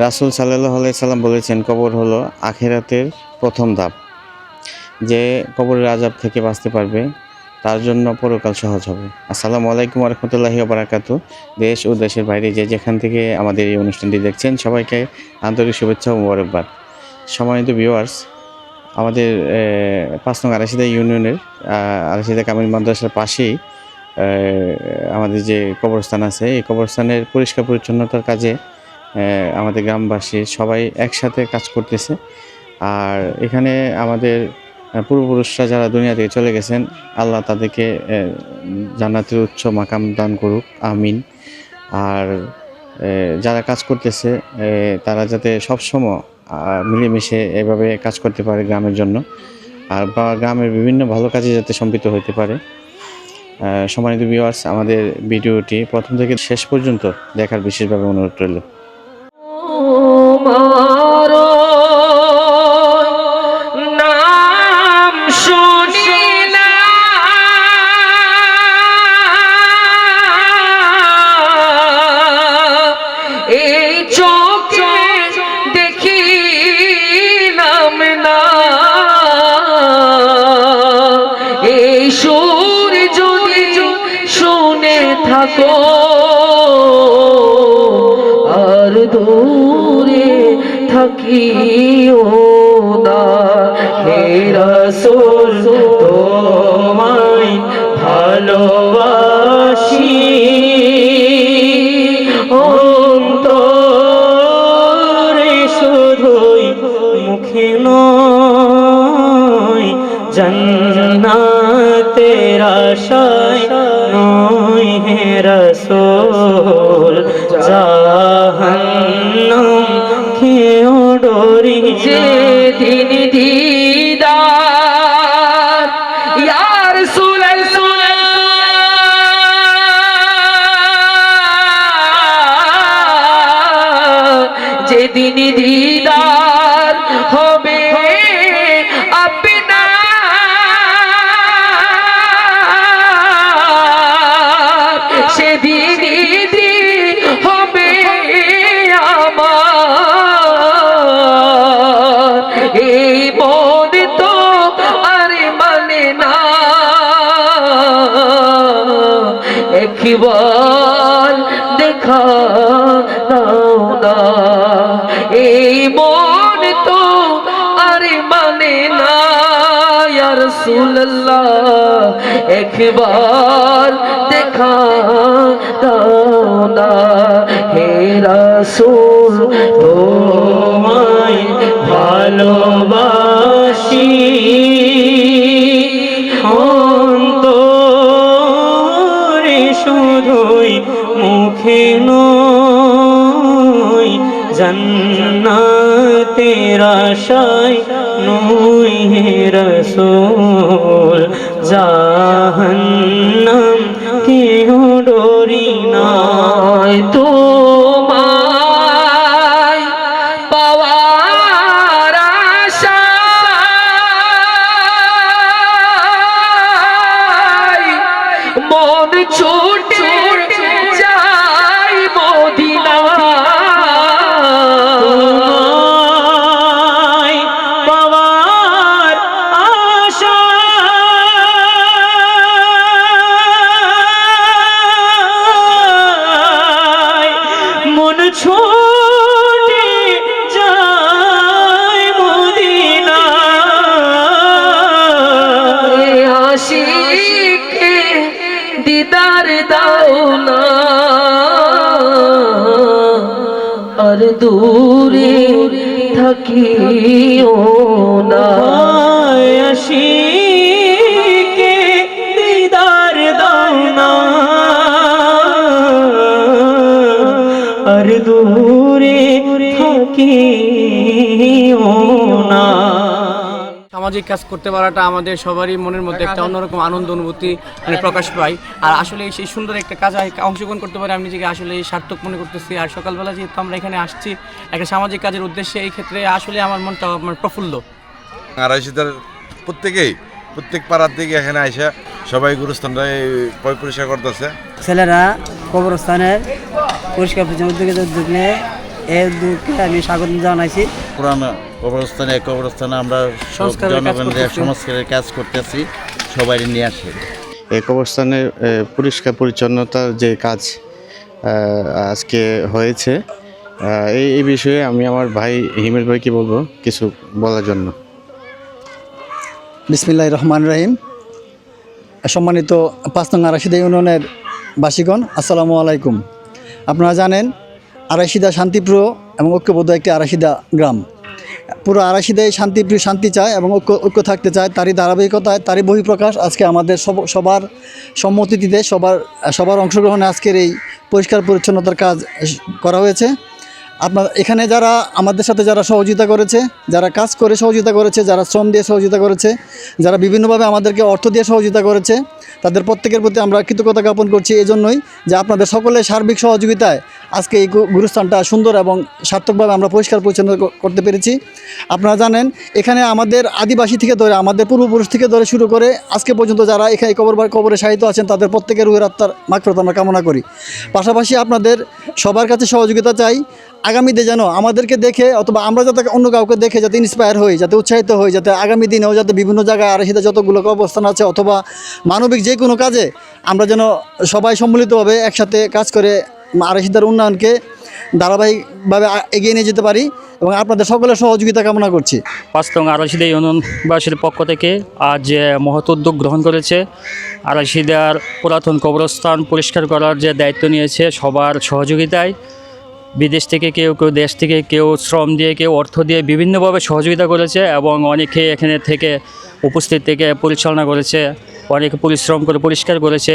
রাসুল সাল্লাহ সাল্লাম বলেছেন কবর হলো আখেরাতের প্রথম ধাপ। যে কবরের আজাব থেকে বাঁচতে পারবে তার জন্য পরকাল সহজ হবে। আসসালামু আলাইকুম রহমতুল্লাহি বারাকাত দেশ ও দেশের বাইরে যে যেখান থেকে আমাদের এই অনুষ্ঠানটি দেখছেন সবাইকে আন্তরিক শুভেচ্ছা ও মোবারকবাদ। সম্মানিত ভিউয়ার্স আমাদের পাঁচ নং আরাশিদা ইউনিয়নের আহ, আরাশিদা কামিল মাদ্রাসার পাশেই আমাদের যে কবরস্থান আছে এই কবরস্থানের পরিষ্কার পরিচ্ছন্নতার কাজে আমাদের গ্রামবাসী সবাই একসাথে কাজ করতেছে। আর এখানে আমাদের পূর্বপুরুষরা যারা দুনিয়া থেকে চলে গেছেন, আল্লাহ তাদেরকে জান্নাতের উচ্চ মাকাম দান করুক, আমিন। আর যারা কাজ করতেছে তারা যাতে সবসময় মিলেমিশে এভাবে কাজ করতে পারে গ্রামের জন্য। আর বা গ্রামের বিভিন্ন ভালো কাজে যাতে সম্পৃক্ত হতে পারে। সম্মানিত ভিউয়ার্স আমাদের ভিডিওটি প্রথম থেকে শেষ পর্যন্ত দেখার বিশেষভাবে অনুরোধ রইল। থাকো। আর দূরে থাকিও না। হে রাসূল, তোমায় ভালোবাসি। অন্তরে শুধুই মুখে নয়, জন্নাতের আশায় নয় রসুল জাহান্নাম কেউ ডরি যে দিন দিদার ইয়ার সুলাল যেদিন দিদার রাসূলুল্লাহ একবার দেখা দাও না। হে রাসূল তোমায় ভালোবাসি। অন্তরে শুধুই মুখে নয় জন্নাতের শাই নই হে রসুল জাহান্নাম কেউ ডরি নাই। তোমায় দাও না আর দূরে থাকিও না। সামাজিক কাজ করতে পারাটা আমাদের সবারই মনের মধ্যে একটা অন্যরকম আনন্দ অনুভূতি মানে প্রকাশ পায়। আর আসলে সেই সুন্দর একটা কাজে অংশগ্রহণ করতে পারে আমি নিজেকে আসলে সার্থক মনে করতেছি। আর সকালবেলা যেহেতু আমরা এখানে আসছি একটা সামাজিক কাজের উদ্দেশ্যে এই ক্ষেত্রে আসলে আমার মনটা আমার প্রফুল্ল। আর আড়াইশিদার প্রত্যেকেই প্রত্যেক পাড়ার দিকে এখানে আইসা সবাই গুরুস্থানটা পরিষ্কার করতেছে। ছেলেরা কবরস্থানের পরিষ্কার পরিচ্ছন্ন উদ্যোগে উদ্যোগ নিয়ে। এর দুঃখে আমি স্বাগত জানাইছি। পুরানো কবরস্থানে কবরস্থানে আমরা সব সংস্কারের কাজ জনগণের করতেছি। সংস্কারের কাজ করতেছি সবাই নিয়ে আসে। এই কবরস্থানে পরিষ্কার পরিচ্ছন্নতার যে কাজ আজকে হয়েছে এই এই বিষয়ে আমি আমার ভাই হিমেল ভাইকে বলব কিছু বলার জন্য। বিসমিল্লাহ রহমান রহিম। সম্মানিত পাঁচ নং আরাশিদা ইউনিয়নের বাসীগণ আসসালামু আলাইকুম। আপনারা জানেন আরাশিদা শান্তিপ্রিয় এবং ঐক্যবদ্ধ একটি আরাশিদা গ্রাম। পুরো আরাশিদায় শান্তিপ্রিয় শান্তি চায় এবং ঐক্য ঐক্য থাকতে চায়, তারই ধারাবাহিকতায়, তারই বহিঃপ্রকাশ। আজকে আমাদের সব- সবার সম্মতিতে, সবার সবার অংশগ্রহণে আজকের এই পরিষ্কার পরিচ্ছন্নতার কাজ করা হয়েছে। আপনার, এখানে যারা আমাদের সাথে যারা সহযোগিতা করেছে, যারা কাজ করে সহযোগিতা করেছে, যারা শ্রম দিয়ে সহযোগিতা করেছে, যারা বিভিন্নভাবে আমাদেরকে অর্থ দিয়ে সহযোগিতা করেছে, তাদের প্রত্যেকের প্রতি আমরা কৃতজ্ঞতা জ্ঞাপন করছি। এই জন্যই যে আপনাদের সকলের সার্বিক সহযোগিতায় আজকে এই গুরুস্থানটা সুন্দর এবং সার্থকভাবে আমরা পরিষ্কার পরিচ্ছন্ন করতে পেরেছি। আপনারা জানেন, এখানে আমাদের আদিবাসী থেকে ধরে, আমাদের পূর্বপুরুষ থেকে ধরে শুরু করে আজকে পর্যন্ত যারা এখানে কবর কবরে সাহিত্য আছেন, তাদের প্রত্যেকের উয়ের আত্মার মাকড়ত আমরা কামনা করি। পাশাপাশি আপনাদের সবার কাছে সহযোগিতা চাই আগামীতে যেন আমাদেরকে দেখে অথবা আমরা যাতে অন্য কাউকে দেখে যাতে ইন্সপায়ার হই, যাতে উৎসাহিত হই, যাতে আগামী দিনেও যাতে বিভিন্ন জায়গায় আরশিদা যতগুলো অবস্থান আছে অথবা মানবিক যে কোনো কাজে আমরা যেন সবাই সম্মিলিতভাবে একসাথে কাজ করে আরশিদার উন্নয়নকে ধারাবাহিকভাবে এগিয়ে নিয়ে যেতে পারি এবং আপনাদের সকলের সহযোগিতা কামনা করছি। পাঁচতং আরাশিদা ইউনিয়নবাসীর পক্ষ থেকে আজ যে মহৎ উদ্যোগ গ্রহণ করেছে আরাশিদার পুরাতন কবরস্থান পরিষ্কার করার যে দায়িত্ব নিয়েছে সবার সহযোগিতায়, বিদেশ থেকে কেউ কেউ দেশ থেকে কেউ শ্রম দিয়ে, কেউ অর্থ দিয়ে বিভিন্নভাবে সহযোগিতা করেছে এবং অনেকে এখানে থেকে উপস্থিত থেকে পরিচালনা করেছে, অনেকে পরিশ্রম করে পরিষ্কার করেছে।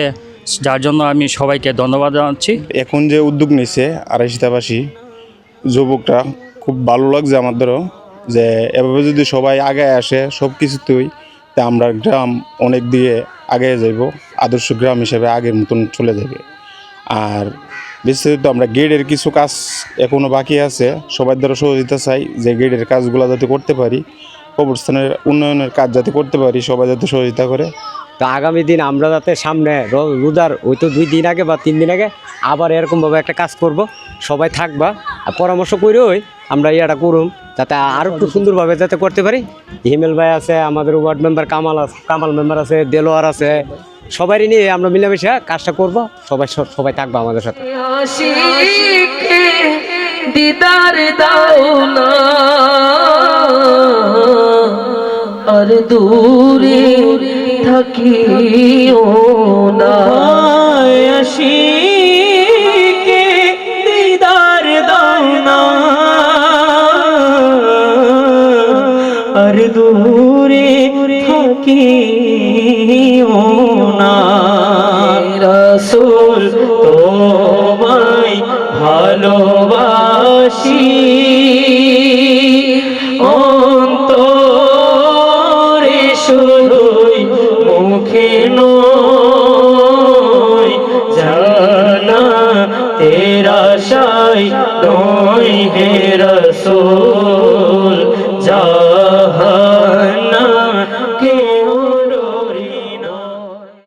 যার জন্য আমি সবাইকে ধন্যবাদ জানাচ্ছি। এখন যে উদ্যোগ নিছে আড়াইশিতাবাসী যুবকরা, খুব ভালো লাগছে আমাদেরও যে এভাবে যদি সবাই আগে আসে সব কিছুতেই, তা আমরা গ্রাম অনেক দিয়ে আগে যাইব, আদর্শ গ্রাম হিসেবে আগের মতন চলে যাবে। আর বিস্তারিত আমরা গেটের কিছু কাজ এখনও বাকি আছে, সবার দ্বারা সহযোগিতা চাই যে গেটের কাজগুলো যাতে করতে পারি, কবরস্থানের উন্নয়নের কাজ যাতে করতে পারি, সবাই যাতে সহযোগিতা করে। তো আগামী দিন আমরা যাতে সামনে রোজার, ওই তো দুই দিন আগে বা তিন দিন আগে আবার এরকমভাবে একটা কাজ করব। সবাই থাকবা আর পরামর্শ করে ওই আমরা ইয়াটা করুম, যাতে আরও একটু সুন্দরভাবে যাতে করতে পারি। হিমেল ভাই আছে, আমাদের ওয়ার্ড মেম্বার কামাল আছে কামাল মেম্বার আছে, দেলোয়ার আছে, সবারই নিয়ে আমরা মিলেমিশে কাজটা করব। সবাই সবাই থাকবা আমাদের সাথে। দিদার দাও না আর দূরে থাকিও না। আশিকে দিদার দাও না। আর দূরে থাকিও না। রসুল তোমায় ভালোবাসি।